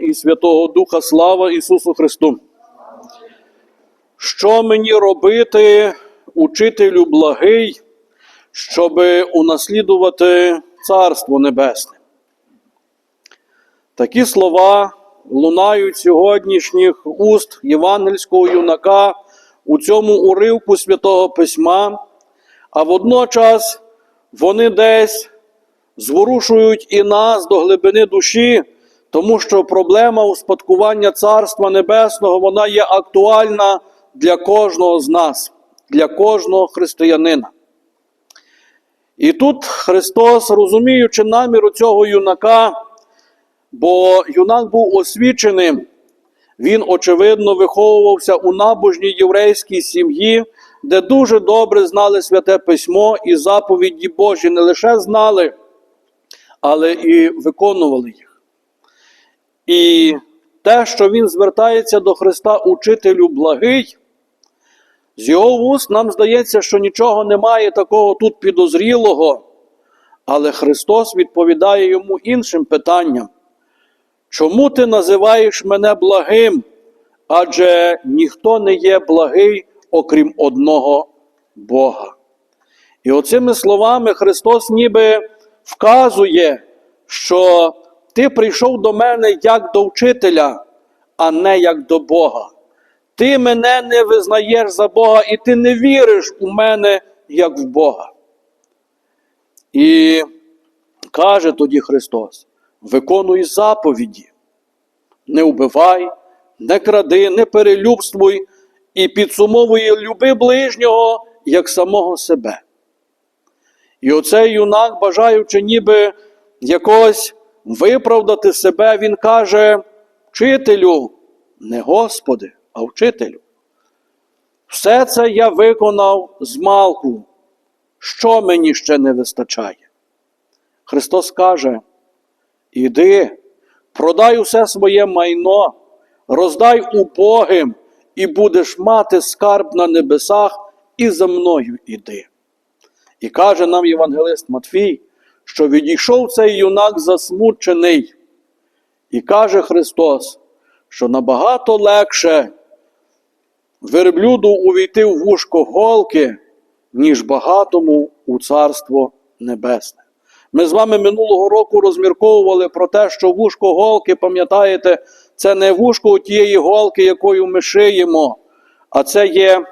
і Святого Духа слава Ісусу Христу. Що мені робити, учителю благий, щоб унаслідувати Царство Небесне? Такі слова лунають сьогоднішніх уст євангельського юнака у цьому уривку Святого Письма, а водночас вони десь зворушують і нас до глибини душі, тому що проблема успадкування Царства Небесного вона є актуальна для кожного з нас, для кожного християнина. І тут Христос, розуміючи наміру цього юнака, бо юнак був освіченим, він, очевидно, виховувався у набожній єврейській сім'ї, де дуже добре знали святе письмо і заповіді Божі не лише знали, але і виконували їх. І те, що він звертається до Христа учителю благий, з його вуст нам здається, що нічого немає такого тут підозрілого, але Христос відповідає йому іншим питанням. Чому ти називаєш мене благим? Адже ніхто не є благий, окрім одного Бога. І оцими словами Христос ніби вказує, що ти прийшов до мене як до вчителя, а не як до Бога. Ти мене не визнаєш за Бога, і ти не віриш у мене як в Бога. І каже тоді Христос: виконуй заповіді, не вбивай, не кради, не перелюбствуй, і підсумовує люби ближнього як самого себе. І оцей юнак, бажаючи ніби якось виправдати себе, він каже: Вчителю, не Господи, а вчителю. Все це я виконав з малку. Що мені ще не вистачає? Христос каже: Іди, продай усе своє майно, роздай убогим, і будеш мати скарб на небесах, і за мною іди. І каже нам Євангелист Матфій, що відійшов цей юнак засмучений. І каже Христос, що набагато легше верблюду увійти в вушко голки, ніж багатому у Царство Небесне. Ми з вами минулого року розмірковували про те, що вушко голки, пам'ятаєте, це не вушко тієї голки, якою ми шиємо, а це є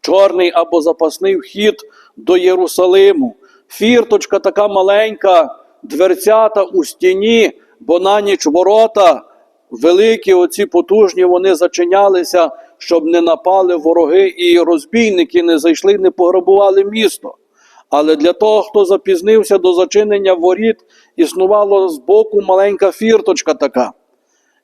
чорний або запасний вхід до Єрусалиму. Фірточка така маленька, дверцята у стіні, бо на ніч ворота, великі, оці потужні, вони зачинялися, щоб не напали вороги і розбійники не зайшли, не пограбували місто. Але для того, хто запізнився до зачинення воріт, існувала збоку маленька фірточка така.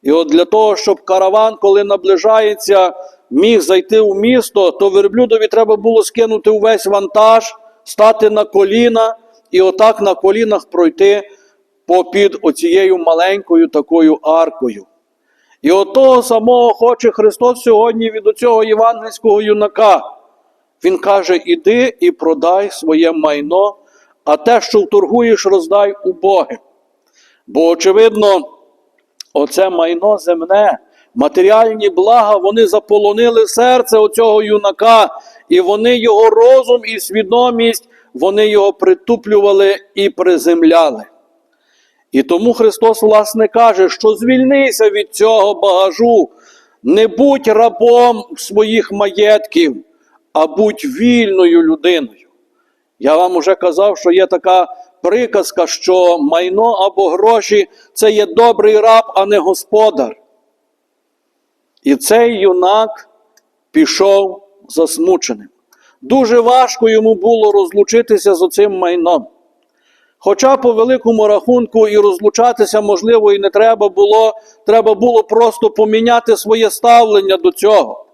І от для того, щоб караван, коли наближається, міг зайти в місто, то верблюдові треба було скинути увесь вантаж, стати на коліна і отак на колінах пройти попід оцією маленькою такою аркою. І от того самого хоче Христос сьогодні від оцього євангельського юнака. Він каже: іди і продай своє майно, а те, що вторгуєш, роздай убогим. Бо, очевидно, оце майно земне, матеріальні блага, вони заполонили серце оцього юнака, і вони його розум і свідомість, вони його притуплювали і приземляли. І тому Христос, власне, каже, що звільнися від цього багажу, не будь рабом своїх маєтків, а будь вільною людиною. Я вам уже казав, що є така приказка, що майно або гроші це є добрий раб, а не господар. І цей юнак пішов засмученим. Дуже важко йому було розлучитися з оцим майном. Хоча по великому рахунку і розлучатися, можливо, і не треба було, треба було просто поміняти своє ставлення до цього.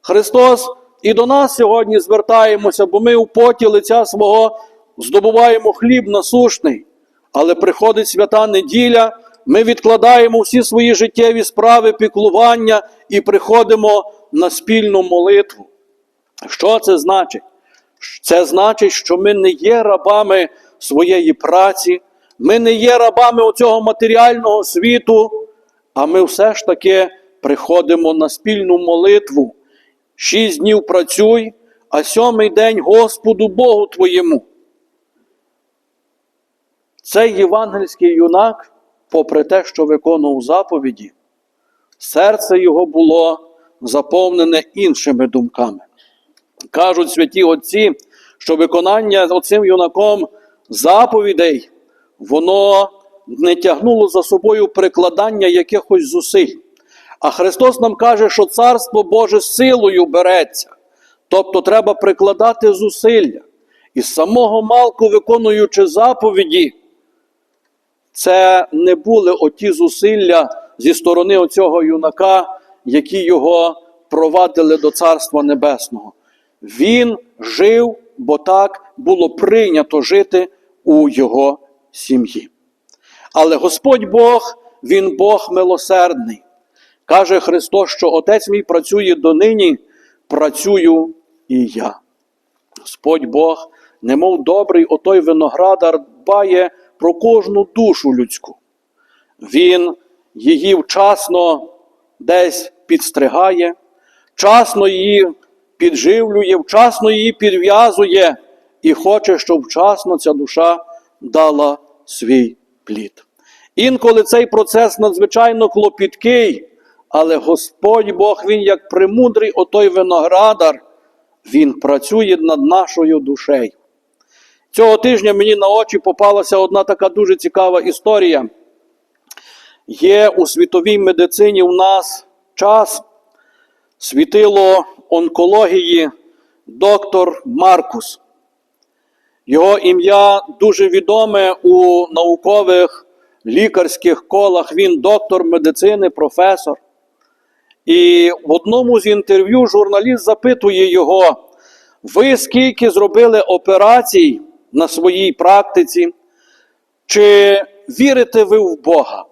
Христос і до нас сьогодні звертаємося, бо ми у поті лиця свого здобуваємо хліб насушний. Але приходить свята неділя, ми відкладаємо всі свої життєві справи, піклування і приходимо на спільну молитву. Що це значить? Це значить, що ми не є рабами своєї праці, ми не є рабами оцього матеріального світу, а ми все ж таки приходимо на спільну молитву. Шість днів працюй, а сьомий день Господу Богу твоєму. Цей євангельський юнак, попри те, що виконував заповіді, серце його було заповнене іншими думками. Кажуть святі отці, що виконання оцим юнаком заповідей, воно не тягнуло за собою прикладання якихось зусиль. А Христос нам каже, що Царство Боже силою береться. Тобто треба прикладати зусилля. І з самого малку, виконуючи заповіді, це не були оті зусилля зі сторони оцього юнака, які його провадили до Царства Небесного. Він жив, бо так було прийнято жити у його сім'ї. Але Господь Бог, Він Бог милосердний. Каже Христос, що Отець мій працює донині, працюю і я. Господь Бог, немов добрий отой виноградар, дбає про кожну душу людську. Він її вчасно десь підстригає, вчасно її підживлює, вчасно її підв'язує і хоче, щоб вчасно ця душа дала свій плід. Інколи цей процес надзвичайно клопіткий, але Господь Бог, Він як премудрий отой виноградар, Він працює над нашою душею. Цього тижня мені на очі попалася одна така дуже цікава історія. Є у світовій медицині у нас час світило онкології доктор Маркус. Його ім'я дуже відоме у наукових лікарських колах. Він доктор медицини, професор. І в одному з інтерв'ю журналіст запитує його: ви скільки зробили операцій на своїй практиці? Чи вірите ви в Бога?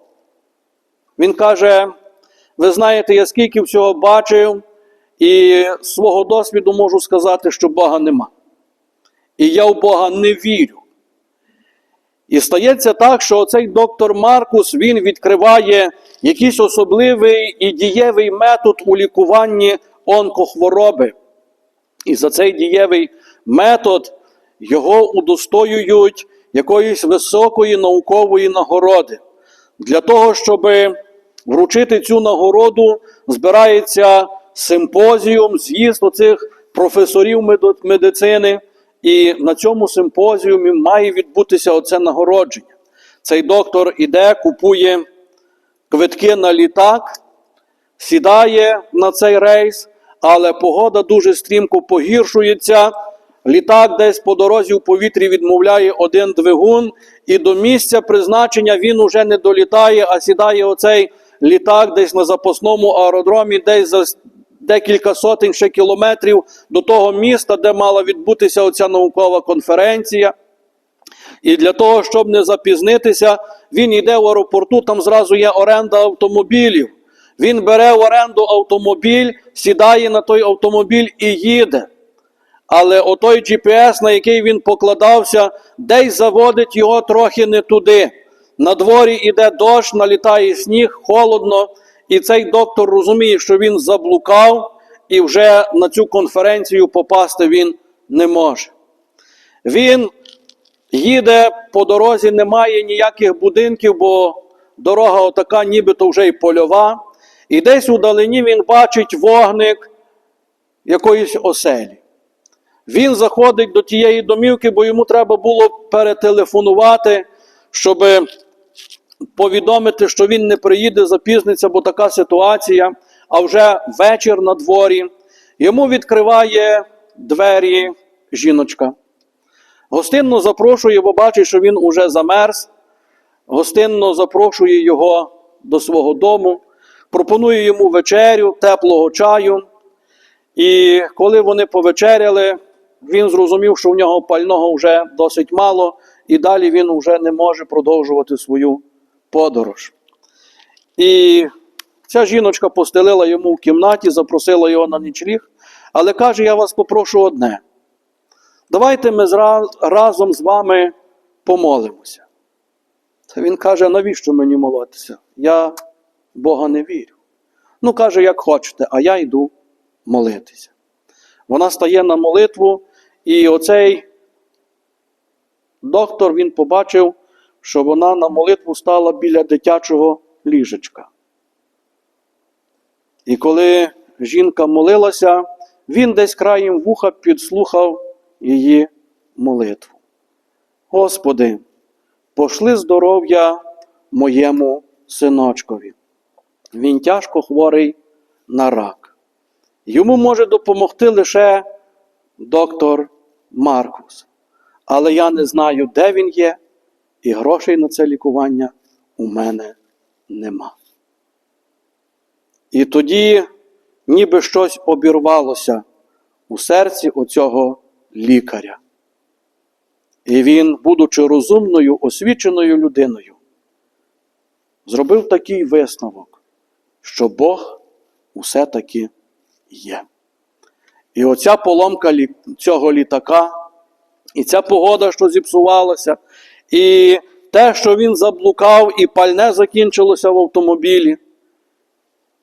Він каже: ви знаєте, я скільки всього бачив, і свого досвіду можу сказати, що Бога нема. І я в Бога не вірю. І стається так, що цей доктор Маркус він відкриває якийсь особливий і дієвий метод у лікуванні онкохвороби. І за цей дієвий метод його удостоюють якоїсь високої наукової нагороди. Для того, щоб вручити цю нагороду, збирається симпозіум, з'їзд оцих професорів медицини. І на цьому симпозіумі має відбутися оце нагородження. Цей доктор іде, купує квитки на літак, сідає на цей рейс, але погода дуже стрімко погіршується. Літак десь по дорозі в повітрі відмовляє один двигун, і до місця призначення він уже не долітає, а сідає оцей літак десь на запасному аеродромі, десь за декілька сотень ще кілометрів до того міста, де мала відбутися оця наукова конференція. І для того, щоб не запізнитися, він йде в аеропорту, там зразу є оренда автомобілів. Він бере в оренду автомобіль, сідає на той автомобіль і їде. Але отой GPS, на який він покладався, десь заводить його трохи не туди. На дворі йде дощ, налітає сніг, холодно, і цей доктор розуміє, що він заблукав, і вже на цю конференцію попасти він не може. Він їде по дорозі, немає ніяких будинків, бо дорога отака, нібито вже й польова. І десь у далині він бачить вогник якоїсь оселі. Він заходить до тієї домівки, бо йому треба було перетелефонувати, щоб повідомити, що він не приїде, запізниться, бо така ситуація. А вже вечір на дворі. Йому відкриває двері жіночка. Гостинно запрошує, бо бачить, що він уже замерз. Гостинно запрошує його до свого дому, пропонує йому вечерю, теплого чаю. І коли вони повечеряли, він зрозумів, що в нього пального вже досить мало, і далі він вже не може продовжувати свою подорож. І ця жіночка постелила йому в кімнаті, запросила його на нічліг, але каже: Я вас попрошу одне. Давайте ми разом з вами помолимося. Та він каже, навіщо мені молитися? Я Бога не вірю. Ну, каже, як хочете, а я йду молитися. Вона стає на молитву, і оцей доктор він побачив, що вона на молитву стала біля дитячого ліжечка. І коли жінка молилася, він десь краєм вуха підслухав її молитву. Господи, пошли здоров'я моєму синочкові. Він тяжко хворий на рак. Йому може допомогти лише доктор Маркус. Але я не знаю, де він є, і грошей на це лікування у мене нема. І тоді ніби щось обірвалося у серці оцього лікаря. І він, будучи розумною, освіченою людиною, зробив такий висновок, що Бог усе таки є. І оця поломка цього літака, і ця погода, що зіпсувалася, і те, що він заблукав, і пальне закінчилося в автомобілі.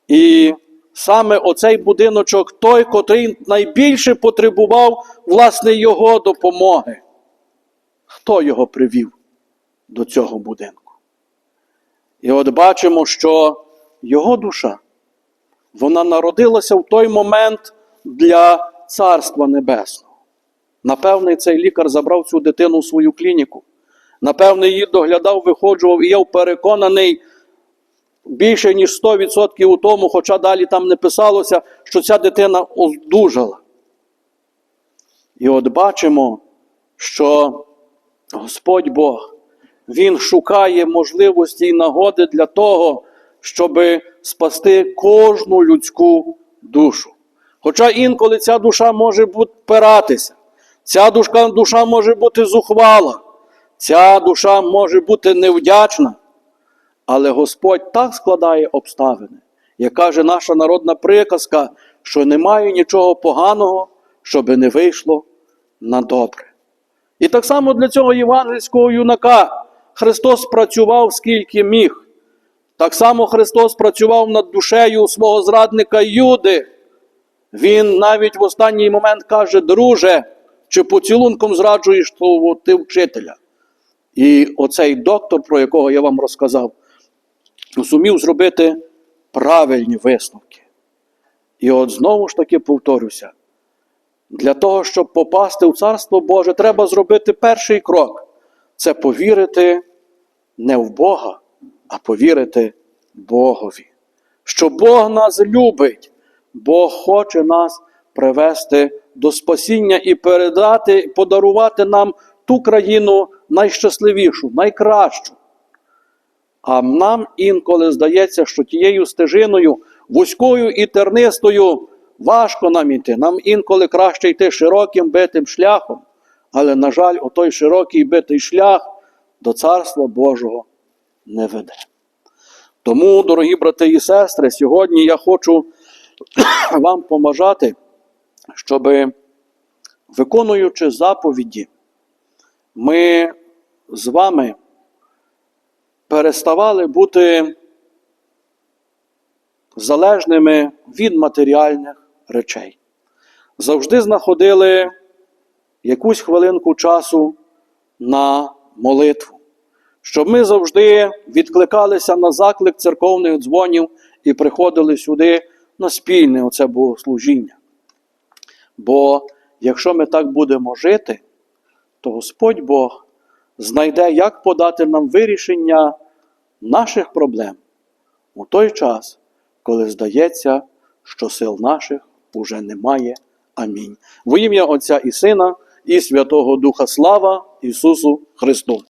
І саме оцей будиночок, той, котрий найбільше потребував власне його допомоги. Хто його привів до цього будинку? І от бачимо, що його душа, вона народилася в той момент для Царства Небесного. Напевне, цей лікар забрав цю дитину в свою клініку. Напевне, її доглядав, виходжував, і я переконаний більше ніж 100% у тому, хоча далі там не писалося, що ця дитина оздужала. І от бачимо, що Господь Бог, Він шукає можливості і нагоди для того, щоб спасти кожну людську душу. Хоча інколи ця душа може бути пиратися, ця душа, душа може бути зухвала, ця душа може бути невдячна. Але Господь так складає обставини, як каже наша народна приказка, що немає нічого поганого, щоби не вийшло на добре. І так само для цього євангельського юнака Христос працював скільки міг. Так само Христос працював над душею свого зрадника Юди. Він навіть в останній момент каже, друже, чи поцілунком зраджуєш того ти вчителя. І оцей доктор, про якого я вам розказав, зумів зробити правильні висновки. І от знову ж таки повторюся: для того, щоб попасти в Царство Боже, треба зробити перший крок це повірити не в Бога, а повірити Богові. Що Бог нас любить, Бог хоче нас привести до спасіння і передати, подарувати нам ту країну найщасливішу, найкращу. А нам інколи здається, що тією стежиною, вузькою і тернистою, важко нам іти. Нам інколи краще йти широким битим шляхом. Але, на жаль, отой широкий битий шлях до Царства Божого не веде. Тому, дорогі брати і сестри, сьогодні я хочу вам поможати, щоб, виконуючи заповіді, ми з вами переставали бути залежними від матеріальних речей. Завжди знаходили якусь хвилинку часу на молитву, щоб ми завжди відкликалися на заклик церковних дзвонів і приходили сюди на спільне оце богослужіння. Бо якщо ми так будемо жити, то Господь Бог знайде, як подати нам вирішення наших проблем у той час, коли здається, що сил наших уже немає. Амінь. Во ім'я Отця і Сина, і Святого Духа Слава Ісусу Христу!